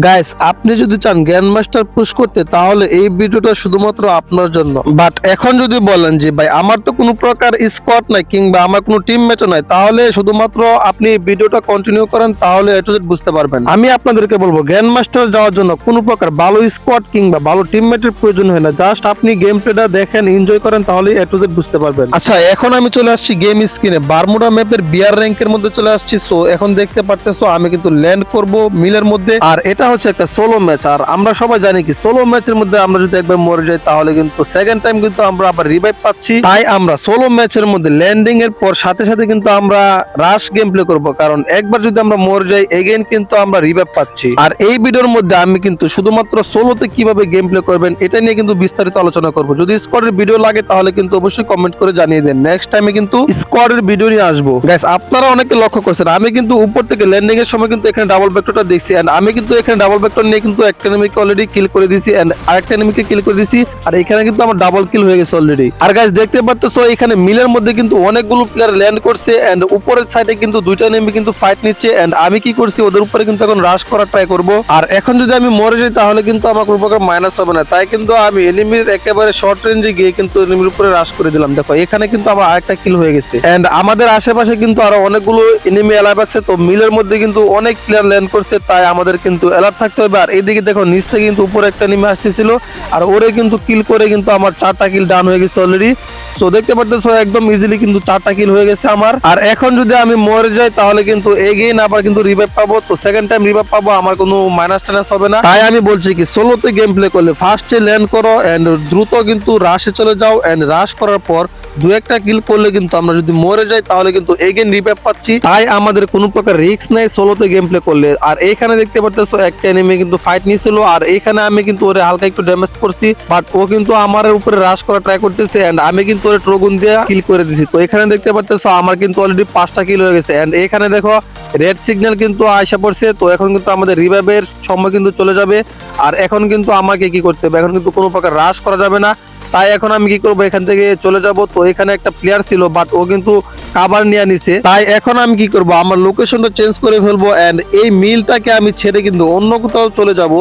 Guys আপনি যদি চান গ্র্যান্ড মাস্টার পুশ করতে, তাহলে এই ভিডিওটা শুধুমাত্র আপনার জন্য। বাট এখন যদি বলেন যে, ভাই, আমার তো কোনো প্রকার স্কোয়াড নাই কিংবা আমার কোনো টিমমেটও নাই, তাহলে শুধুমাত্র আপনি এই ভিডিওটা কন্টিনিউ করেন, তাহলে এটু বুঝতে পারবেন। আমি আপনাদেরকে বলব গ্র্যান্ড মাস্টার যাওয়ার জন্য কোনো প্রকার ভালো স্কোয়াড কিংবা ভালো টিমমেটের প্রয়োজন হয় না। জাস্ট আপনি গেম প্লেটা দেখেন এনজয় করেন, তাহলে এটু বুঝতে পারবেন। আচ্ছা এখন আমি চলে আসছি গেম স্ক্রিনে বারমুডা ম্যাপের বিয়ার র্যাঙ্কের মধ্যে চলে আসছি। সো এখন দেখতে পারতেছো, আমি কিন্তু ল্যান্ড করব মিলের মধ্যে। আর এটা হচ্ছে একটা সোলো ম্যাচ আর আমরা সবাই জানি কি সোলো ম্যাচের মধ্যে আমরা যদি একবার মরে যাই, তাহলে কিন্তু সেকেন্ড টাইম কিন্তু আমরা আবার রিভাইভ পাচ্ছি। তাই আমরা সোলো ম্যাচের মধ্যে ল্যান্ডিং এর পর সাথে সাথে কিন্তু আমরা রাশ গেম প্লে করব। কারণ একবার যদি আমরা মরে যাই এগেইন কিন্তু আমরা রিভাইভ পাচ্ছি। আর এই ভিডিওর মধ্যে আমি কিন্তু শুধুমাত্র সোলোতে কীভাবে গেম প্লে করবেন, এটা নিয়ে কিন্তু বিস্তারিত আলোচনা করব। যদি স্কোয়াডের ভিডিও লাগে, তাহলে কিন্তু অবশ্যই কমেন্ট করে জানিয়ে দেন। নেক্সট টাইমে কিন্তু স্কোয়াডের ভিডিও নিয়ে আসব। গাইস আপনারা অনেকে লক্ষ্য করছেন, আমি কিন্তু উপর থেকে ল্যান্ডিং এর সময় কিন্তু এখানে ডাবল ভেক্টরটা দেখছি। এন্ড আমি কিন্তু এখানে ডাবল ভেক্টর নিয়ে কিন্তু একটা এনিমিকে অলরেডি কিল করে দিয়েছি এন্ড আরেকটা এনিমিকে কিল করে দিয়েছি, আর এখানে কিন্তু আমার ডাবল কিল হয়ে গেছে অলরেডি আর গাইস দেখতে পারতেছো, এখানে মিলের মধ্যে কিন্তু অনেকগুলো প্লেয়ার ল্যান্ড করছে এন্ড উপরের সাইডে কিন্তু দুইটা এনিমি কিন্তু ফাইট নিচ্ছে এন্ড আমি কি করছি, ওদের উপরে কিন্তু এখন রাশ করার ট্রাই করব। আর এখন যদি আমি মরে যাই, তাহলে কিন্তু আমার কোনো প্রকার মাইনাস হবে না। তাই কিন্তু আমি এনিমির একেবারে শর্ট রেঞ্জে গিয়ে কিন্তু এনিমির উপরে রাশ করে দিলাম। দেখো, এখানে কিন্তু আমার আরেকটা কিল হয়ে গেছে। এন্ড আমাদের আশেপাশে কিন্তু আরও অনেকগুলো এনিমি এলাইভ আছে, তো মিলের মধ্যে কিন্তু অনেক প্লেয়ার ল্যান্ড করছে, তাই আমাদের কিন্তু অ্যালার্ট থাকতে হবে। আর এইদিকে দেখো, নিচ থেকে কিন্তু উপরে একটা নেমে আসতেছিল। আর ওরে কিন্তু কিল করে কিন্তু আমার চারটা কিল ডান হয়ে গেছে অলরেডি সো দেখতে পারতেছো, একদম ইজিলি কিন্তু চারটা কিল হয়ে গেছে আমার। আর এখন যদি আমি মরে যাই, তাহলে কিন্তু এগেইন আবার কিন্তু রিভাইভ পাবো। তো সেকেন্ড টাইম রিভাইভ পাবো, আমার কোনো মাইনাস টাইনাস হবে না। তাই আমি বলছি কি সোলোতে গেম প্লে করলে ফার্স্টে ল্যান্ড করো এন্ড দ্রুত কিন্তু রাশে চলে যাও এন্ড রাশ করার পর দু একটা কিল করলে কিন্তু আমরা যদি মরে যাই, তাহলে কিন্তু এগেন রিভাইভ পাচ্ছি। তাই আমাদের কোনো প্রকার রিস্ক নাই সোলোতে গেম প্লে করলে। আর এইখানে দেখতে পারতেছো, একটা এনিমি কিন্তু ফাইট নিয়েছিল আর এইখানে আমি কিন্তু ওরে হালকা একটু ড্যামেজ করছি বাট ও কিন্তু আমার উপরে রাশ করা ট্রাই করতেছে এন্ড আমি কিন্তু ওরে ট্রগুন দিয়ে কিল করে দিছি। তো এখানে দেখতে পারতেছো, আমার কিন্তু অলরেডি পাঁচটা কিল হয়ে গেছে। এন্ড এখানে দেখো রেড সিগন্যাল কিন্তু আয়সা পড়ছে, তো এখন কিন্তু আমাদের রিভাইভের সময় কিন্তু চলে যাবে। আর এখন কিন্তু আমাকে কি করতে হবে? এখন কিন্তু কোনো প্রকার রাশ করা যাবে না। তাই এখন আমি কি করব? এখান থেকে চলে যাব। তো এখানে একটা প্লেয়ার ছিল বাট ও কিন্তু কাবার নিয়ে নিছে। তাই এখন আমি কি করব? আমার লোকেশনটা চেঞ্জ করে ফেলব এন্ড এই মিলটাকে আমি ছেড়ে কিন্তু অন্য কোথাও চলে যাব।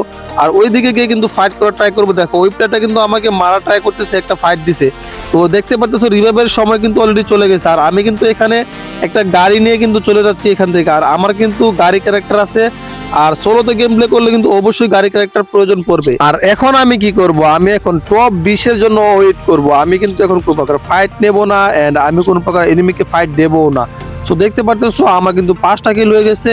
আর ওইদিকে গিয়ে কিন্তু ফাইট করার ট্রাই করব। দেখো, ওই প্লেয়ারটা কিন্তু আমাকে মারা ট্রাই করতেছে, একটা ফাইট দিছে। তো দেখতে পাচ্ছ রিভাইভের সময় কিন্তু অলরেডি চলে গেছে। আর আমি কিন্তু এখানে একটা গাড়ি নিয়ে কিন্তু চলে যাচ্ছি এখান থেকে। আর আমার কিন্তু গাড়ি ক্যারেক্টার আছে আর সোলোতে গেম প্লে করলে কিন্তু অবশ্যই গাড়ি ক্যারেক্টার প্রয়োজন পড়বে। আর এখন আমি কি করব? আমি এখন টপ বিশের জন্য ওয়েট করব। আমি কিন্তু এখন কোনো প্রকার ফাইট নেব না এন্ড আমি কোনো প্রকার এনিমিকে ফাইট দেবও না। সো দেখতে পারতেছো, আমার কিন্তু পাঁচটা কিল হয়ে গেছে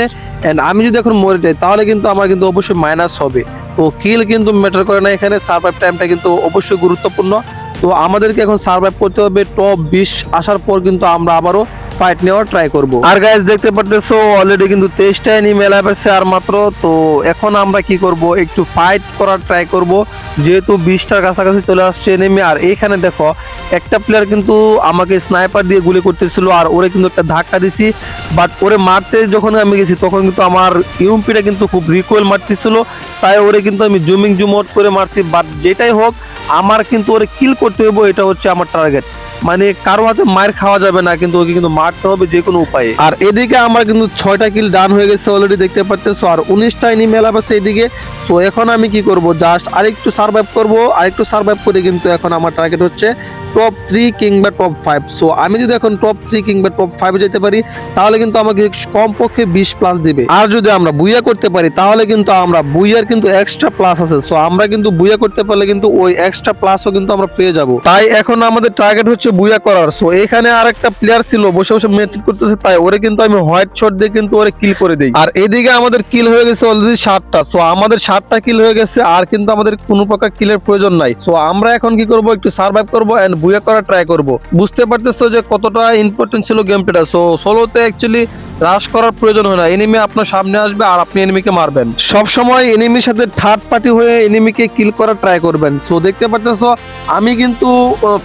এন্ড আমি যদি এখন মরে যাই, তাহলে কিন্তু আমার কিন্তু অবশ্যই মাইনাস হবে। তো কিল কিন্তু ম্যাটার করে না এখানে সার্ভাইভ টাইমটা কিন্তু অবশ্যই গুরুত্বপূর্ণ। তো আমাদেরকে এখন সার্ভাইভ করতে হবে টপ বিশ আসার পর কিন্তু আমরা আবারও ফাইট নেওয়ার ট্রাই করব। আর গাইজ দেখতে পারতেছো অলরেডি কিন্তু তেইশটা এনিমি মেলা আছে আর মাত্র, তো এখন আমরা কি করব? একটু ফাইট করার ট্রাই করব। যেহেতু বিশটার কাছাকাছি চলে আসছে এনিমি আর এইখানে দেখো, একটা প্লেয়ার কিন্তু আমাকে স্নাইপার দিয়ে গুলি করতেছিল, আর ওরে কিন্তু একটা ধাক্কা দিছি। বাট ওরে মারতে যখন আমি গেছি, তখন কিন্তু আমার ইউএমপিটা কিন্তু খুব রিকোয়েল মারতেছিল। তাই ওরে কিন্তু আমি জুমিং জুম করে মারছি। বাট যেটাই হোক, আমার কিন্তু ওরে কিল করতে হবে এটা হচ্ছে আমার টার্গেট মানে কারও হাতে মার খাওয়া যাবে না, কিন্তু ওকে কিন্তু মারতে হবে যে কোনো উপায়ে। আর এদিকে আমার কিন্তু ছয়টা কিল ডান হয়ে গেছে অলরেডি দেখতে পাচ্তেছো আর উনিশটা এনিমেল আছে এদিকে। সো এখন আমি কি করব? জাস্ট আরেকটু সার্ভাইভ করব, আরেকটু সার্ভাইভ করে কিন্তু এখন আমার টার্গেট হচ্ছে টপ থ্রি কিংবা টপ ফাইভ সো আমি যদি এখন টপ থ্রি কিংবা টপ ফাইভে যেতে পারি, তাহলে কিন্তু আমাকে কমপক্ষে বিশ প্লাস দিবে। আর যদি আমরা বুইয়া করতে পারি, তাহলে কিন্তু আমরা বুইয়ার কিন্তু এক্সট্রা প্লাস আছে। সো আমরা কিন্তু বুইয়া করতে পারলে কিন্তু ওই এক্সট্রা প্লাসও কিন্তু আমরা পেয়ে যাব। তাই এখন আমাদের টার্গেট হচ্ছে বুইয়া করার। সো এখানে আর একটা প্লেয়ার ছিল, বসে বসে মেট্রিক করতেছে, তাই ওরে কিন্তু আমি হোয়াইট শট দিয়ে কিন্তু ওরে কিল করে দিই। আর এদিকে আমাদের কিল হয়ে গেছে অলরেডি সাতটা। সো আমাদের সাতটা কিল হয়ে গেছে, আর কিন্তু আমাদের কোনো প্রকার কিলের প্রয়োজন নাই। সো আমরা এখন কি করব, একটু সার্ভাইভ করব এন্ড বুয়া করার ট্রাই করব। বুঝতে পারতেছো যে কতটা ইম্পর্টেন্ট ছিল গেমটা সো সোলোতে অ্যাকচুয়ালি রাশ করার প্রয়োজন হয় না। এনিমি আপনার সামনে আসবে আর আপনি এনিমিকে মারবেন। সব সময় এনিমির সাথে থার্ড পার্টি হয়ে এনিমিকে কিল করার ট্রাই করবেন। সো দেখতে পারতেছো, আমি কিন্তু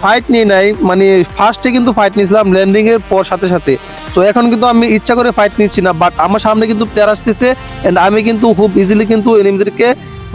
ফাইট নিয়ে নাই মানে ফার্স্টে কিন্তু ফাইট নিয়েছিলাম ল্যান্ডিং এর পর সাথে সাথে। তো এখন কিন্তু আমি ইচ্ছা করে ফাইট নিচ্ছি না বাট আমার সামনে কিন্তু প্লেয়ার আসতেছে এন্ড আমি কিন্তু খুব ইজিলি কিন্তু এনিমিদেরকে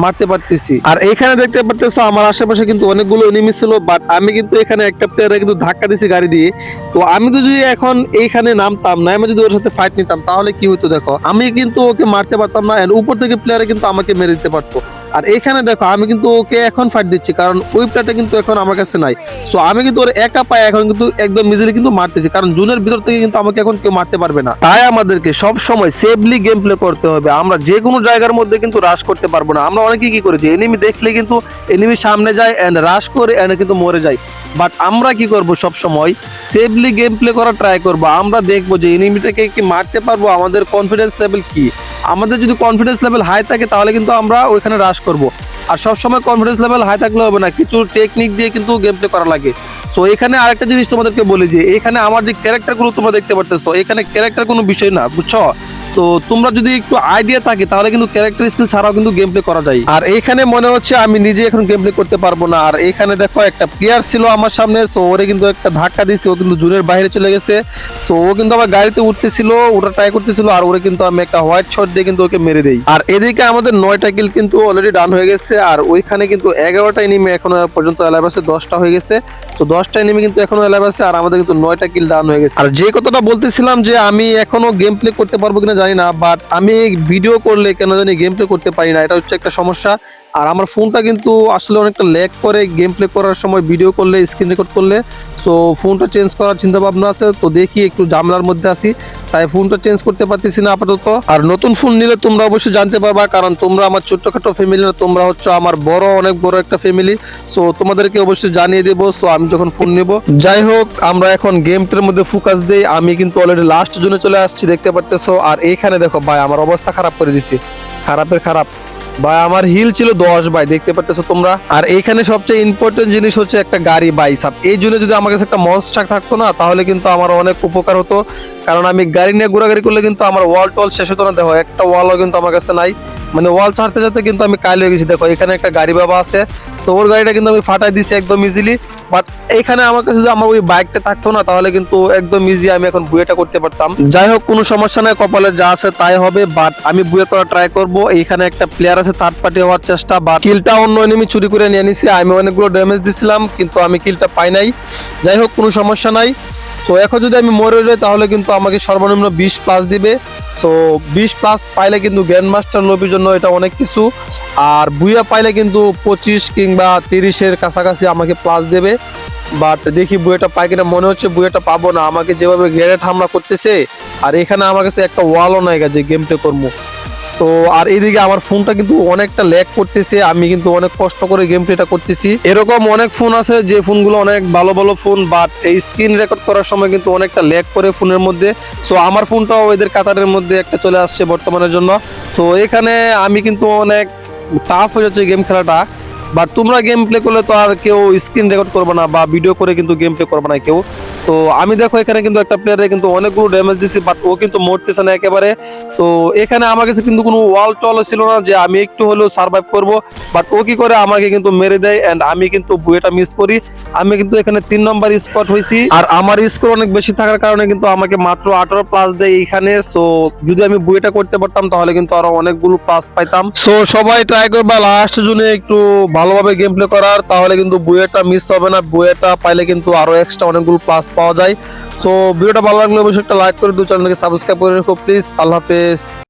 মারতে পারতেছি। আর এখানে দেখতে পারতেছো, আমার আশেপাশে কিন্তু অনেকগুলো এনিমি ছিল বাট আমি কিন্তু এখানে একটা প্লেয়ারে কিন্তু ধাক্কা দিছি গাড়ি দিয়ে। তো আমি তো যদি এখন এইখানে নামতাম না, আমি যদি ওর সাথে ফাইট নিতাম, তাহলে কি হতো দেখো? আমি কিন্তু ওকে মারতে পারতাম না উপর থেকে প্লেয়ারে কিন্তু আমাকে মেরে দিতে পারতো। আর এখানে দেখো, আমি কিন্তু ওকে এখন ফাইট দিচ্ছি, কারণ ওই প্লেয়ারটা কিন্তু এখন আমার কাছে নাই। সো আমি কিন্তু ওর একা পায়ে এখন কিন্তু একদম ইজিলি কিন্তু মারতেছি, কারণ জুনের ভিতর থেকে কিন্তু আমাকে এখন কেউ মারতে পারবে না। তাই আমাদেরকে সব সময় সেফলি গেম প্লে করতে হবে। আমরা যে কোনো জায়গার মধ্যে কিন্তু রাশ করতে পারব না। আমরা অনেকেই কি করেছি এনিমি দেখলে কিন্তু এনিমি সামনে যায় অ্যান্ড রাশ করে এন্ড কিন্তু মরে যায়। বাট আমরা কি করব সব সময়? সেফলি গেম প্লে করা ট্রাই করব। আমরা দেখব যে এনিমিটাকে কি মারতে পারব? আমাদের কনফিডেন্স লেভেল কি? আমাদের যদি কনফিডেন্স লেভেল হাই থাকে, তাহলে কিন্তু আমরা ওইখানে রাশ করব। আর সবসময় কনফিডেন্স লেভেল হাই থাকলে হবে না, কিছু টেকনিক দিয়ে কিন্তু গেম প্লে করা লাগে। সো এখানে আরেকটা জিনিস তোমাদেরকে বলি যে, এখানে আমার যে ক্যারেক্টারগুলো তোমরা দেখতে পারতেছো, এখানে ক্যারেক্টার কোনো বিষয় না, বুঝছ? তো তোমরা যদি একটু আইডিয়া থাকে, তাহলে কিন্তু ক্যারেক্টার স্কিল ছাড়াও কিন্তু গেম প্লে করা যায়। আর এইখানে মনে হচ্ছে আমি নিজে এখন গেম প্লে করতে পারব না। আর এখানে দেখো একটা প্লেয়ার ছিল আমার সামনে সো ওরে কিন্তু একটা ধাক্কা দিয়েছে, ও কিন্তু জুনের বাইরে চলে গেছে। সো ও কিন্তু আমার গাড়িতে উঠতেছিল ওটা ট্রাই করতেছিল, আর ওরে কিন্তু আমি একটা হোয়াইট শট দিয়ে কিন্তু ওকে মেরে দেই। আর এদিকে আমাদের নয়টা কিল কিন্তু অলরেডি ডান হয়ে গেছে, আর ওইখানে কিন্তু এগারোটা এনিমি এখনও পর্যন্ত অ্যালাইভ আছে, দশটা হয়ে গেছে। তো দশটা এনিমি কিন্তু এখনও অ্যালাইভ আছে, আর আমাদের কিন্তু নয়টা কিল ডান হয়ে গেছে। আর যে কথাটা বলতেছিলাম যে আমি এখনও গেম প্লে করতে পারব কিনা জানি না বাট আমি ভিডিও করলে কেন জানি গেম প্লে করতে পারি না, এটা হচ্ছে একটা সমস্যা। আর আমার ফোনটা কিন্তু আসলে অনেকটা ল্যাগ করে গেম প্লে করার সময় ভিডিও করলে স্ক্রিন রেকর্ড করলে সো ফোনটা চেঞ্জ করার চিন্তা ভাবনা আছে, তো দেখি একটু জামলার মধ্যে আছি। তাই ফোনটা চেঞ্জ করতে পারতেছি না আপাতত। আর নতুন ফোন নিলে তোমরা অবশ্যই জানতে পারবা, কারণ তোমরা আমার ছোট্টখাটো ফ্যামিলি না, তোমরা হচ্ছে আমার বড়, অনেক বড় একটা ফ্যামিলি সো তোমাদেরকে অবশ্যই জানিয়ে দেবো সো আমি যখন ফোন নেব। যাই হোক, আমরা এখন গেমটার মধ্যে ফোকাস দেই, আমি কিন্তু অলরেডি লাস্ট জন্য চলে আসছি, দেখতে পারতেছো। আর এইখানে দেখো ভাই, আমার অবস্থা খারাপ করে দিছি। খারাপের খারাপ। ভাই, আমার হিল ছিল দশ ভাই, দেখতে পারতেছো তোমরা? আর এখানে সবচেয়ে ইম্পর্টেন্ট জিনিস হচ্ছে একটা গাড়ি, বাইসাপ। এই জন্য যদি আমার কাছে একটা মনস্টার থাকতো না, তাহলে কিন্তু আমার অনেক উপকার হতো। কারণ আমি গাড়ি নিয়ে ঘোরাঘুরি করলে কিন্তু আমার ওয়াল টল শেষ হতো না। দেখো, একটা ওয়ালও কিন্তু আমার কাছে নাই। মানে ওয়াল ছাড়তে ছাড়তে কিন্তু আমি কাল হয়ে গেছি। দেখো, এখানে একটা গাড়ি বাবা আছে। তো ওর গাড়িটা কিন্তু আমি ফাটাই দিছি একদম ইজিলি বাট এখানে আমার কাছে যদি আমার ওই বাইকটা থাকতো না, তাহলে কিন্তু একদম ইজি আমি এখন বুয়েটা করতে পারতাম। যাই হোক, কোনো সমস্যা নাই, কপালে যা আছে তাই হবে। বাট আমি বুয়ে করা ট্রাই করব। এইখানে একটা প্লেয়ার আছে থার্ড পার্টি হওয়ার চেষ্টা। বা কিলটা অন্য এনিমি চুরি করে নিয়ে নিছি। আমি অনেকগুলো ড্যামেজ দিছিলাম, কিন্তু আমি কিলটা পাই নাই। যাই হোক, কোনো সমস্যা নাই। তো এখন যদি আমি মরে যাই, তাহলে কিন্তু আমাকে সর্বনিম্ন বিশ প্লাস দিবে। সো বিশ প্লাস পাইলে কিন্তু গ্র্যান্ড মাস্টার লবির জন্য এটা অনেক কিছু। আর বুয়া পাইলে কিন্তু পঁচিশ কিংবা তিরিশের কাছাকাছি আমাকে প্লাস দেবে। বাট দেখি বুয়েটা পাই কিনা, মনে হচ্ছে বুয়েটা পাবো না। আমাকে যেভাবে গ্রেনেড হামলা করতেছে, আর এখানে আমার কাছে একটা ওয়ালও নাই যে গেম প্লে করব তো আর এইদিকে আমার ফোনটা কিন্তু অনেকটা ল্যাগ করতেছে, আমি কিন্তু অনেক কষ্ট করে গেম প্লেটা করতেছি। এরকম অনেক ফোন আছে যে ফোনগুলো অনেক ভালো ভালো ফোন বাট এই স্ক্রিন রেকর্ড করার সময় কিন্তু অনেকটা ল্যাগ করে ফোনের মধ্যে। সো আমার ফোনটাও এদের কাতারের মধ্যে একটা চলে আসছে বর্তমানের জন্য। তো এখানে আমি কিন্তু অনেক টাফ হয়ে যাচ্ছে গেম খেলাটা। বাট তোমরা গেম প্লে করলে তো আর কেউ স্ক্রিন রেকর্ড করবে না বা ভিডিও করে কিন্তু গেম প্লে করবে না কেউ। তো আমি দেখো এখানে কিন্তু একটা প্লেয়ারে কিন্তু অনেকগুলো ড্যামেজ দিছি বাট ও কিন্তু মরতেছে না একেবারে। তো এখানে আমার কাছে কিন্তু কোনো ওয়াল টল ছিল না যে আমি একটু হলেও সার্ভাইভ করব বাট ও কি করে আমাকে কিন্তু মেরে দেয় অ্যান্ড আমি কিন্তু বুয়েটা মিস করি। আমি কিন্তু এখানে তিন নম্বর স্পট হয়েছি। আর আমার স্কোর অনেক বেশি থাকার কারণে কিন্তু আমাকে মাত্র আঠারো প্লাস দেয় এইখানে। সো যদি আমি বুয়েটা করতে পারতাম, তাহলে কিন্তু আরও অনেকগুলো প্লাস পাইতাম। সো সবাই ট্রাই করবা লাস্ট জুনে একটু ভালোভাবে গেম প্লে করার, তাহলে কিন্তু বুয়েটা মিস হবে না। বুয়েটা পাইলে কিন্তু আরও এক্সট্রা অনেকগুলো প্লাস পাওয়া যায়। সো ভিডিওটা ভালো লাগলে অবশ্যই একটা লাইক করে দু চ্যানেলকে সাবস্ক্রাইব করে রাখো প্লিজ আল্লাহ হাফেজ।